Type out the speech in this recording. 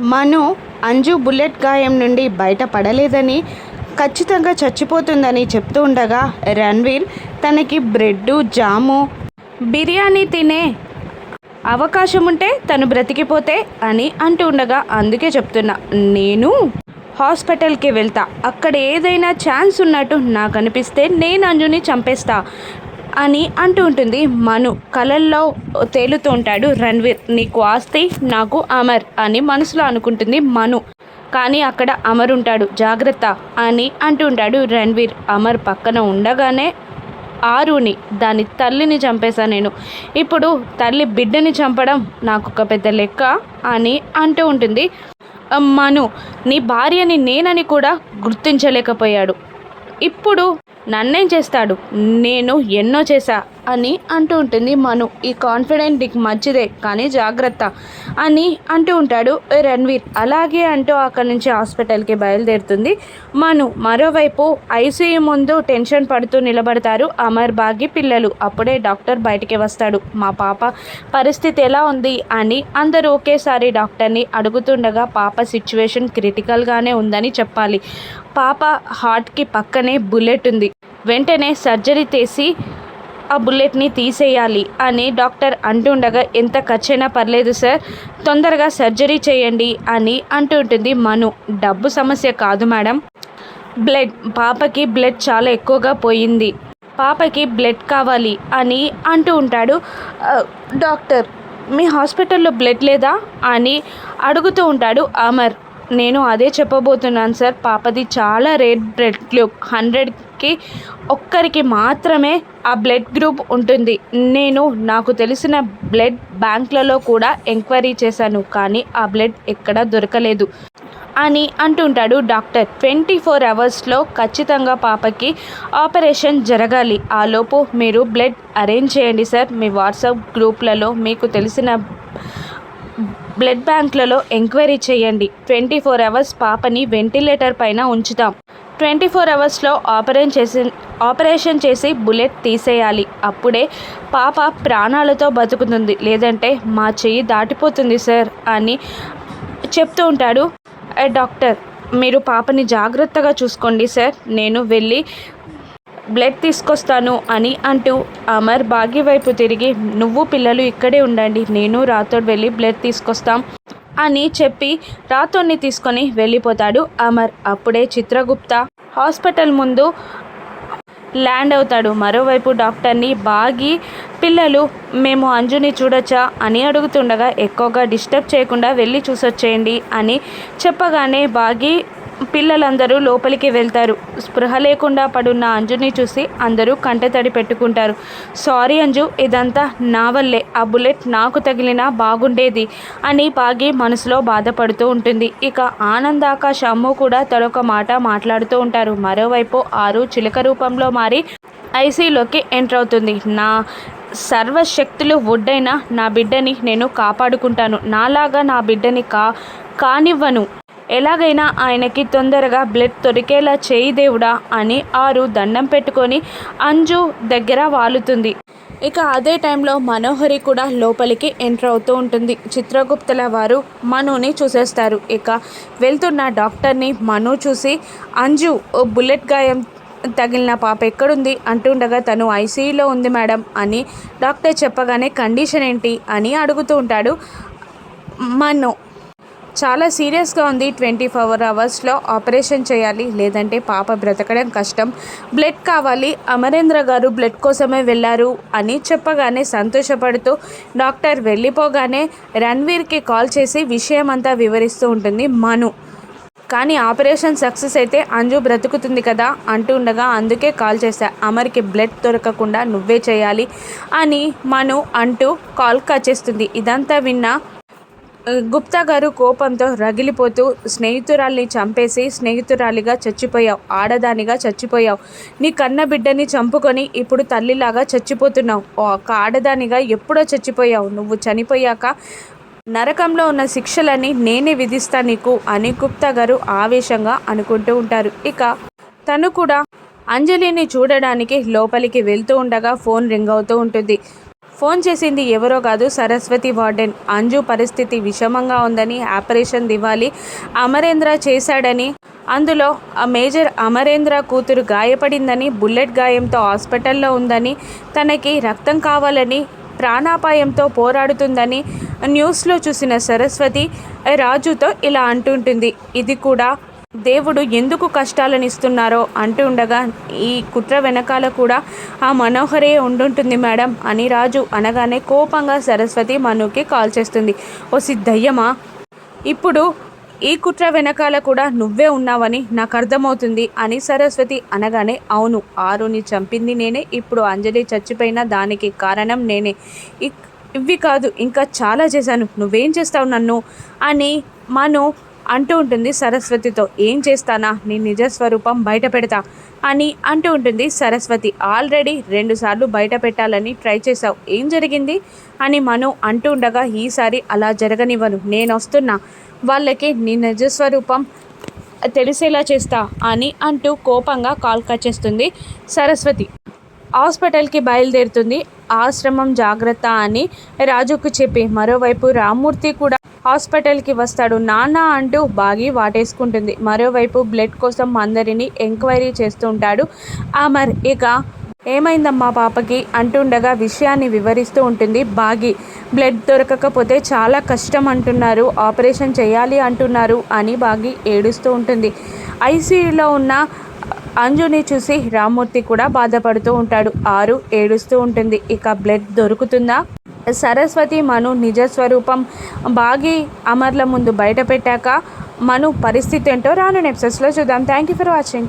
మను Anju bullet గాయం నుండి బయటపడలేదని ఖచ్చితంగా చచ్చిపోతుందని చెప్తూ ఉండగా రణ్వీర్ తనకి బ్రెడ్ జాము బిర్యానీ తినే అవకాశం ఉంటే తను బ్రతికిపోతే అని అంటూ ఉండగా అందుకే చెప్తున్నా నేను హాస్పిటల్కి వెళ్తా. అక్కడ ఏదైనా ఛాన్స్ ఉన్నట్టు నాకు అనిపిస్తే నేను అంజుని చంపేస్తా. అని అంటూ ఉంటుంది. మను కలల్లో తేలుతూ ఉంటాడు. రణ్వీర్ నీకు ఆస్తి నాకు అమర్ అని మనసులో అనుకుంటుంది మను. కానీ అక్కడ అమర్ ఉంటాడు. జాగ్రత్త అని అంటూ ఉంటాడు రణ్వీర్. అమర్ పక్కన ఉండగానే ఆరుని దాని తల్లిని చంపేశా నేను. ఇప్పుడు తల్లి బిడ్డని చంపడం నాకు ఒక పెద్ద లెక్క అని అంటూ ఉంటుంది. మను నీ భార్యని నేనని కూడా గుర్తించలేకపోయాడు. ఇప్పుడు నన్నేం చేస్తాడు? నేను ఎన్నో చేశా అని అంటూ ఉంటుంది మను. ఈ కాన్ఫిడెంట్ నీకు మంచిదే కానీ జాగ్రత్త అని అంటూ ఉంటాడు రణ్వీర్. అలాగే అంటూ అక్కడి నుంచి హాస్పిటల్కి బయలుదేరుతుంది మను. మరోవైపు ఐసీయూ ముందు టెన్షన్ పడుతూ నిలబడతారు అమర్ బాగి పిల్లలు. అప్పుడే డాక్టర్ బయటికి వస్తాడు. మా పాప పరిస్థితి ఎలా ఉంది? అని అందరూ ఒకేసారి డాక్టర్ని అడుగుతుండగా పాప సిచ్యువేషన్ క్రిటికల్గానే ఉందని చెప్పాలి. పాప హార్ట్కి పక్కనే బుల్లెట్ ఉంది. వెంటనే సర్జరీ చేసి ఆ బుల్లెట్ని తీసేయాలి అని డాక్టర్ అంటుండగా ఎంత ఖర్చైనా పర్లేదు సార్ తొందరగా సర్జరీ చేయండి అని అంటూ ఉంటుంది మను. డబ్బు సమస్య కాదు మేడం. బ్లడ్ పాపకి బ్లడ్ చాలా ఎక్కువగా పోయింది. పాపకి బ్లడ్ కావాలి అని అంటూ ఉంటాడు డాక్టర్ మీ హాస్పిటల్లో బ్లడ్ లేదా? అని అడుగుతూ ఉంటాడు అమర్. నేను అదే చెప్పబోతున్నాను సార్ పాపది చాలా రేట్ బ్లడ్ హండ్రెడ్ హండ్రెడ్కి ఒక్కరికి మాత్రమే ఆ బ్లడ్ గ్రూప్ ఉంటుంది. నేను నాకు తెలిసిన బ్లడ్ బ్యాంక్లలో కూడా ఎంక్వైరీ చేశాను కానీ ఆ బ్లడ్ ఎక్కడా దొరకలేదు అని అంటుంటాడు డాక్టర్. ట్వంటీ ఫోర్ అవర్స్లో ఖచ్చితంగా పాపకి ఆపరేషన్ జరగాలి. ఆలోపు మీరు బ్లడ్ అరేంజ్ చేయండి సార్. మీ వాట్సాప్ గ్రూప్లలో మీకు తెలిసిన బ్లడ్ బ్యాంక్లలో ఎంక్వైరీ చేయండి. ట్వంటీ ఫోర్ అవర్స్ పాపని వెంటిలేటర్ పైన ఉంచుతాం. ట్వంటీ ఫోర్ అవర్స్లో ఆపరేషన్ చేసి ఆపరేషన్ చేసి బుల్లెట్ తీసేయాలి. అప్పుడే పాప ప్రాణాలతో బతుకుతుంది. లేదంటే మా చెయ్యి దాటిపోతుంది సార్ అని చెప్తూ ఉంటాడు. డాక్టర్ మీరు పాపని జాగ్రత్తగా చూసుకోండి సార్. నేను వెళ్ళి బ్లడ్ తీసుకొస్తాను అని అంటూ అమర్ భాగ్య వైపు తిరిగి నువ్వు పిల్లలు ఇక్కడే ఉండండి. నేను రాతోడు వెళ్ళి బ్లడ్ తీసుకొస్తాం. అని చెప్పి రాతోని తీసుకొని వెళ్ళిపోతాడు అమర్. అప్పుడే చిత్రగుప్త హాస్పిటల్ ముందు ల్యాండ్ అవుతాడు. మరోవైపు డాక్టర్ని బాగి పిల్లలు మేము అంజుని చూడొచ్చా అని అడుగుతుండగా ఎక్కువగా డిస్టర్బ్ చేయకుండా వెళ్ళి చూసొచ్చేయండి అని చెప్పగానే బాగి పిల్లలందరూ లోపలికి వెళ్తారు. స్పృహ లేకుండా పడున్న అంజుని చూసి అందరూ కంటతడి పెట్టుకుంటారు. సారీ అంజు ఇదంతా నా వల్లే. ఆ బుల్లెట్ నాకు తగిలినా బాగుండేది అని బాగి మనసులో బాధపడుతూ ఉంటుంది. ఇక ఆనందాక షమ్ము కూడా తనొక మాట మాట్లాడుతూ ఉంటారు. మరోవైపు ఆరు చిలక రూపంలో మారి ఐసీలోకి ఎంటర్ అవుతుంది. నా సర్వశక్తులు ఒడ్డైన నా బిడ్డని నేను కాపాడుకుంటాను. నాలాగా నా బిడ్డని కా కానివ్వను. ఎలాగైనా ఆయనకి తొందరగా బ్లడ్ దొరికేలా చేయి దేవుడా అని ఆరు దండం పెట్టుకొని అంజు దగ్గర వాలుతుంది. ఇక అదే టైంలో మనోహరి కూడా లోపలికి ఎంటర్ అవుతూ ఉంటుంది. చిత్రగుప్తుల వారు మనుని చూసేస్తారు. ఇక వెళ్తున్న డాక్టర్ని మను చూసి అంజు ఓ బుల్లెట్ గాయం తగిలిన పాప ఎక్కడుంది అంటుండగా తను ఐసీయూలో ఉంది మేడం అని డాక్టర్ చెప్పగానే కండిషన్ ఏంటి అని అడుగుతూ ఉంటాడు మను. చాలా సీరియస్గా ఉంది ట్వంటీ ఫోర్ అవర్స్లో ఆపరేషన్ చేయాలి లేదంటే పాప బ్రతకడం కష్టం. బ్లడ్ కావాలి అమరేంద్ర గారు బ్లడ్ కోసమే వెళ్ళారు అని చెప్పగానే సంతోషపడుతూ డాక్టర్ వెళ్ళిపోగానే రణ్వీర్కి కాల్ చేసి విషయం అంతా వివరిస్తూ ఉంటుంది మను. కానీ ఆపరేషన్ సక్సెస్ అయితే అంజు బ్రతుకుతుంది కదా అంటూ ఉండగా అందుకే కాల్ చేశా. అమర్కి బ్లడ్ దొరకకుండా నువ్వే చేయాలి అని మను అంటూ కాల్ కట్ చేస్తుంది. ఇదంతా విన్న గుప్తా గారు కోపంతో రగిలిపోతూ స్నేహితురాల్ని చంపేసి స్నేహితురాలిగా చచ్చిపోయావు ఆడదానిగా చచ్చిపోయావు. నీ కన్న బిడ్డని చంపుకొని ఇప్పుడు తల్లిలాగా చచ్చిపోతున్నావు. ఒక ఆడదానిగా ఎప్పుడో చచ్చిపోయావు. నువ్వు చనిపోయాక నరకంలో ఉన్న శిక్షలని నేనే విధిస్తా నీకు అని గుప్తా గారు ఆవేశంగా అనుకుంటూ ఉంటారు. ఇక తను కూడా అంజలిని చూడడానికి లోపలికి వెళ్తూ ఉండగా ఫోన్ రింగ్ అవుతూ ఉంటుంది. ఫోన్ చేసింది ఎవరో కాదు సరస్వతి వార్డెన్. అంజు పరిస్థితి విషమంగా ఉందని ఆపరేషన్ దివాలి అమరేంద్ర చేశాడని అందులో ఆ మేజర్ అమరేంద్ర కూతురు గాయపడిందని బుల్లెట్ గాయంతో హాస్పిటల్లో ఉందని తనకి రక్తం కావాలని ప్రాణాపాయంతో పోరాడుతుందని న్యూస్లో చూసిన సరస్వతి రాజుతో ఇలా అంటుంటుంది? ఇది కూడా దేవుడు ఎందుకు కష్టాలను ఇస్తున్నారో అంటూ ఉండగా ఈ కుట్ర వెనకాల కూడా ఆ మనోహరే ఉండుంటుంది మేడం అని రాజు అనగానే కోపంగా సరస్వతి మనుకి కాల్ చేస్తుంది. ఓ సిద్ధయ్యమా ఇప్పుడు ఈ కుట్ర వెనకాల కూడా నువ్వే ఉన్నావని నాకు అర్థమవుతుంది అని సరస్వతి అనగానే అవును ఆరుని చంపింది నేనే ఇప్పుడు అంజలి చచ్చిపోయిన దానికి కారణం నేనే. ఇక్- ఇవి కాదు ఇంకా చాలా చేశాను. నువ్వేం చేస్తావు నన్ను? అని మను అంటూ ఉంటుంది సరస్వతితో ఏం చేస్తానా? నీ నిజ స్వరూపం బయట పెడతా అని అంటూ ఉంటుంది సరస్వతి. ఆల్రెడీ రెండుసార్లు బయట పెట్టాలని ట్రై చేశావు. ఏం జరిగింది? అని మను అంటూ ఉండగా ఈసారి అలా జరగనివ్వను. నేను వస్తున్నా. వాళ్ళకి నీ నిజ స్వరూపం తెలిసేలా చేస్తా అని అంటూ కోపంగా కాల్ కట్ చేస్తుంది సరస్వతి. హాస్పిటల్కి బయలుదేరుతుంది. ఆశ్రమం జాగ్రత్త అని రాజుకు చెప్పి మరోవైపు రామ్మూర్తి కూడా హాస్పిటల్కి వస్తాడు. నాన్న అంటూ బాగి వాటేసుకుంటుంది. మరోవైపు బ్లడ్ కోసం అందరినీ ఎంక్వైరీ చేస్తూ ఉంటాడు అమర్. ఇక ఏమైందమ్మా పాపకి? అంటుండగా విషయాన్ని వివరిస్తూ ఉంటుంది బాగి. బ్లడ్ దొరకకపోతే చాలా కష్టం అంటున్నారు. ఆపరేషన్ చేయాలి అంటున్నారు అని బాగి ఏడుస్తూ ఉంటుంది. ఐసీయూలో ఉన్న అంజుని చూసి రామ్మూర్తి కూడా బాధపడుతూ ఉంటాడు. ఆరు ఏడుస్తూ ఉంటుంది. ఇక బ్లడ్ దొరుకుతుందా? సరస్వతి మను నిజ స్వరూపం. బాగి అమర్ల ముందు బయట పెట్టాక మను పరిస్థితి ఏంటో రాను నెప్సెస్లో చూద్దాం. Thank you for watching